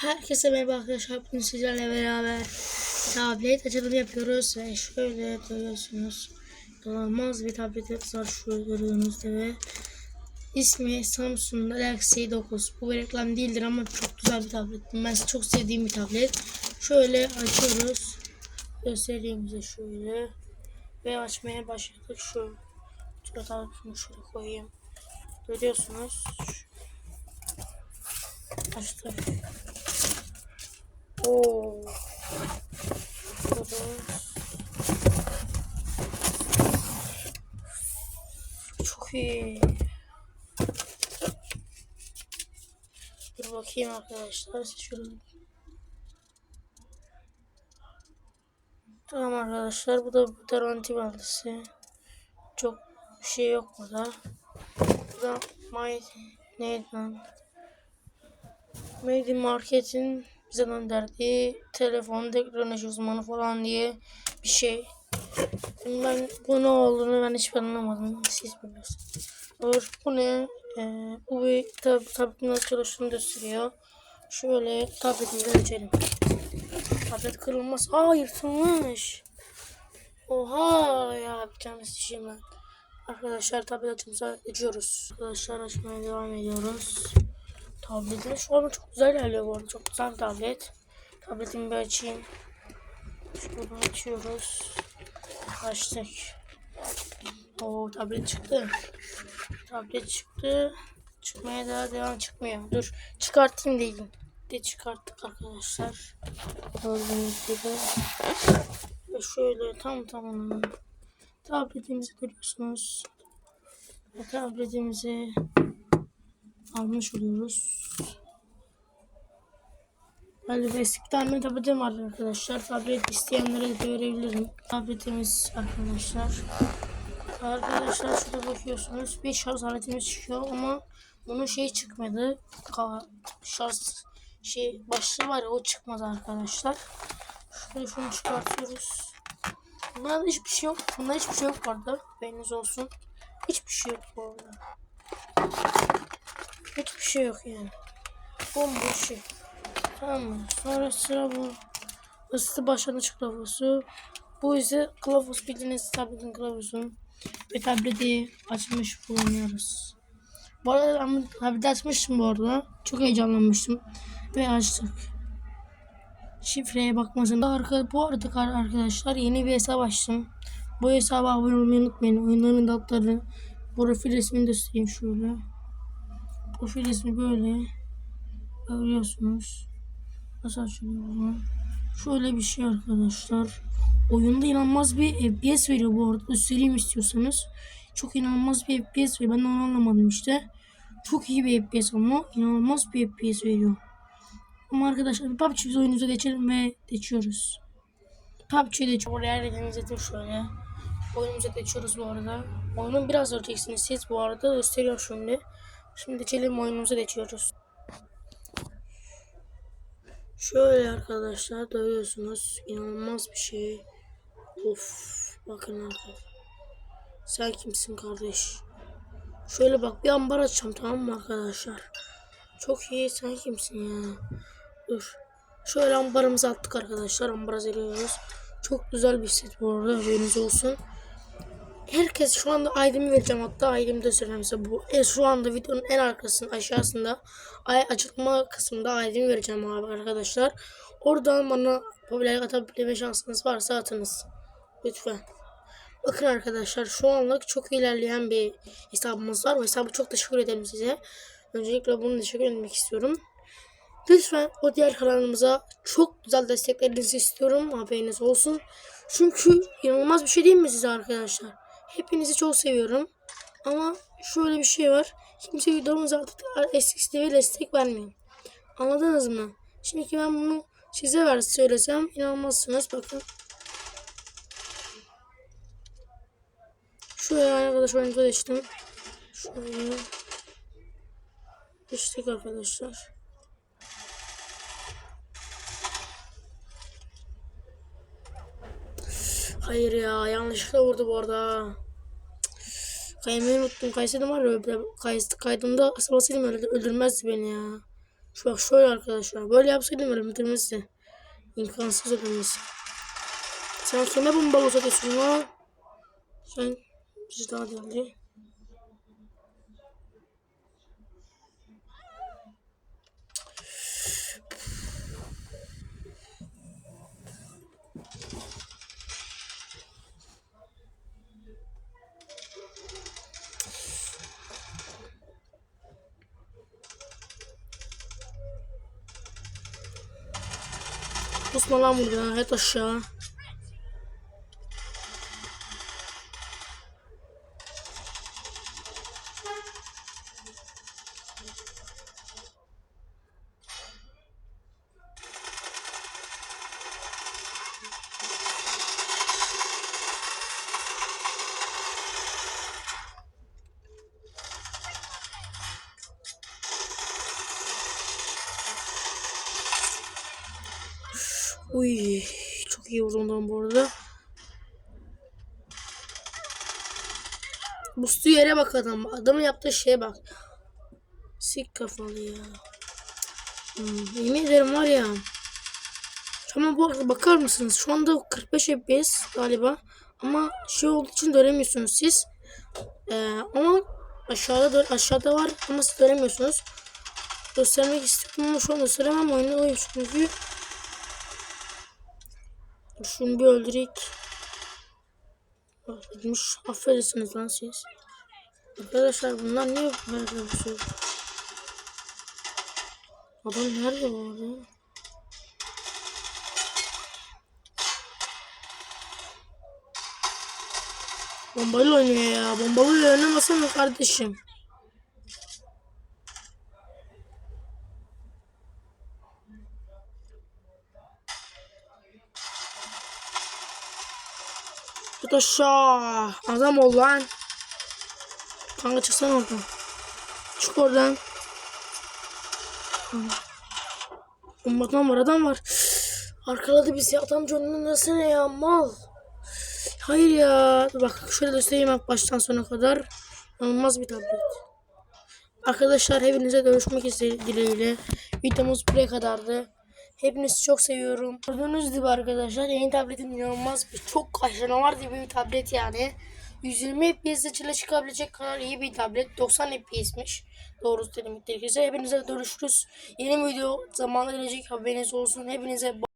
Herkese merhaba arkadaşlar. Bugün sizlerle beraber tablet açılımı yapıyoruz ve şöyle görüyorsunuz. İnanılmaz bir tabletimiz var şu gördüğünüz gibi. İsmi Samsung Galaxy 9. Bu bir reklam değildir ama çok güzel bir tablet. Ben çok sevdiğim bir tablet. Şöyle açıyoruz. Göstereyim size şöyle. Ve açmaya başladık. Şu şunu şöyle koyayım. Görüyorsunuz. Açtık. Çok iyi. Dur bakayım arkadaşlar. Şöyle. Tamam arkadaşlar. Bu da bu garanti belgesi. Çok bir şey yok burada. Bu da my neydi lan? Made in Market'in bize gönderdiği telefon teknoloji uzmanı falan diye bir şey. Ben bu ne olduğunu ben hiç anlamadım. Siz biliyorsunuz. Dur, bu ne? Ee, bu bir tab tabletin nasıl çalıştığını gösteriyor. Şöyle tabletimizi açalım. Tablet kırılmaz. Aa yırtılmış. Oha ya bir tane ben. Arkadaşlar tablet açımıza geçiyoruz. Arkadaşlar açmaya devam ediyoruz. Tabletin şu an çok güzel ilerliyor bu arada. Çok güzel tablet. Tabletimi bir açayım. Şunu açıyoruz. Açtık. Oo tablet çıktı. Tablet çıktı. Çıkmaya daha devam çıkmıyor. Dur çıkartayım değilim. De çıkarttık arkadaşlar. Gördüğünüz gibi. Ve şöyle tam tamam. Tabletimizi görüyorsunuz. Tabletimizi almış oluyoruz. Böyle eski bir tane var arkadaşlar. Tablet isteyenlere de verebilirim. Tabletimiz arkadaşlar. Arkadaşlar şurada bakıyorsunuz. Bir şarj aletimiz çıkıyor ama bunun şey çıkmadı. Şarj şey başlığı var ya o çıkmadı arkadaşlar. Şöyle şunu çıkartıyoruz. Bunlarda hiçbir şey yok. Bunda hiçbir şey yok bu arada. Beğeniniz olsun. Hiçbir şey yok bu arada. Şey yok yani. Bomboş şey. Tamam mı? Sonra sıra bu. Isıtı başlangıç kılavuzu. Bu ise kılavuz bildiğiniz tabletin kılavuzu. Ve tableti açmış bulunuyoruz. Bu arada ben tableti açmıştım bu arada. Çok heyecanlanmıştım. Ve açtık. Şifreye bakmasın. Arka, bu arada arkadaşlar yeni bir hesap açtım. Bu hesaba abone olmayı unutmayın. Oyunların adları. Profil resmini göstereyim şöyle. Profil resmi böyle. Görüyorsunuz. Nasıl açılıyor bunu? Şöyle bir şey arkadaşlar. Oyunda inanılmaz bir FPS veriyor bu arada. Göstereyim istiyorsanız. Çok inanılmaz bir FPS veriyor. Ben onu anlamadım işte. Çok iyi bir FPS ama inanılmaz bir FPS veriyor. Ama arkadaşlar PUBG biz oyunumuza geçelim ve geçiyoruz. PUBG'ye de çok oraya elinize şöyle. Oyunumuza geçiyoruz bu arada. Oyunun biraz öreceksiniz siz bu arada gösteriyor şimdi. Şimdi geçelim oyunumuza geçiyoruz. Şöyle arkadaşlar görüyorsunuz inanılmaz bir şey. Of bakın arkadaşlar. Sen kimsin kardeş? Şöyle bak bir ambar açacağım tamam mı arkadaşlar? Çok iyi sen kimsin ya? Dur. Şöyle ambarımızı attık arkadaşlar. Ambara geliyoruz. Çok güzel bir set bu arada haberiniz olsun. Herkes şu anda ID'mi vereceğim hatta ID'mi de söyleyeyim size bu. E, şu anda videonun en arkasında aşağısında ay açıklama kısmında ID'mi vereceğim abi arkadaşlar. Oradan bana popülerlik atabilme şansınız varsa atınız. Lütfen. Bakın arkadaşlar şu anlık çok ilerleyen bir hesabımız var. O hesabı çok teşekkür ederim size. Öncelikle bunu teşekkür etmek istiyorum. Lütfen o diğer kanalımıza çok güzel desteklerinizi istiyorum. Haberiniz olsun. Çünkü inanılmaz bir şey değil mi size arkadaşlar? Hepinizi çok seviyorum. Ama şöyle bir şey var. Kimse videomuza artık eskisi destek vermiyor. Anladınız mı? Şimdi ben bunu size ver söylesem inanmazsınız. Bakın. Şöyle arkadaş oyuncu geçtim. Şöyle. Geçtik arkadaşlar. Hayır ya yanlışlıkla vurdu bu arada. Kaymayı unuttum. Kaysaydım var ya kay, kaydımda asılmasaydım öldürmezdi beni ya. Şu bak şöyle arkadaşlar. Böyle yapsaydım bitirmesi. İmkansız ödemesi. Sen kime bombalı satıyorsun ya? Sen biz daha geldi. Pusma lan burada. Et aşağı. Uy, çok iyi vurdum bu arada. Bustu yere bak adam. Adamın yaptığı şeye bak. Sik kafalı ya. Hmm, yemin ederim var ya. Ama bu arada bakar mısınız? Şu anda 45 FPS galiba. Ama şey olduğu için göremiyorsunuz siz. Ee, ama aşağıda da, aşağıda var ama siz göremiyorsunuz. Göstermek istedim ama şu an gösteremem. Oyunda oyun çünkü. Şunu bir öldürek. Gitmiş. Affedersiniz lan siz. Arkadaşlar bunlar niye bu kadar yapıyor? Adam nerede bu arada? Bombayla oynuyor ya. Bombayla oynamasana kardeşim. Aşağı. Adam ol lan. Kanka çıksana oradan. Çık oradan. Bombadan var adam var. Arkaladı bizi adam canının nasıl ne ya mal. Hayır ya. Bak şöyle göstereyim bak baştan sona kadar. İnanılmaz bir tablet. Arkadaşlar hepinize görüşmek dileğiyle. Videomuz buraya kadardı. Hepinizi çok seviyorum. Gördüğünüz gibi arkadaşlar yeni tabletin inanılmaz bir çok canavar gibi bir tablet yani. 120 FPS'de çile çıkabilecek kadar iyi bir tablet. 90 FPS'miş. Doğrusu demek gerekirse. Hepinize görüşürüz. Yeni video zamanla gelecek haberiniz olsun. Hepinize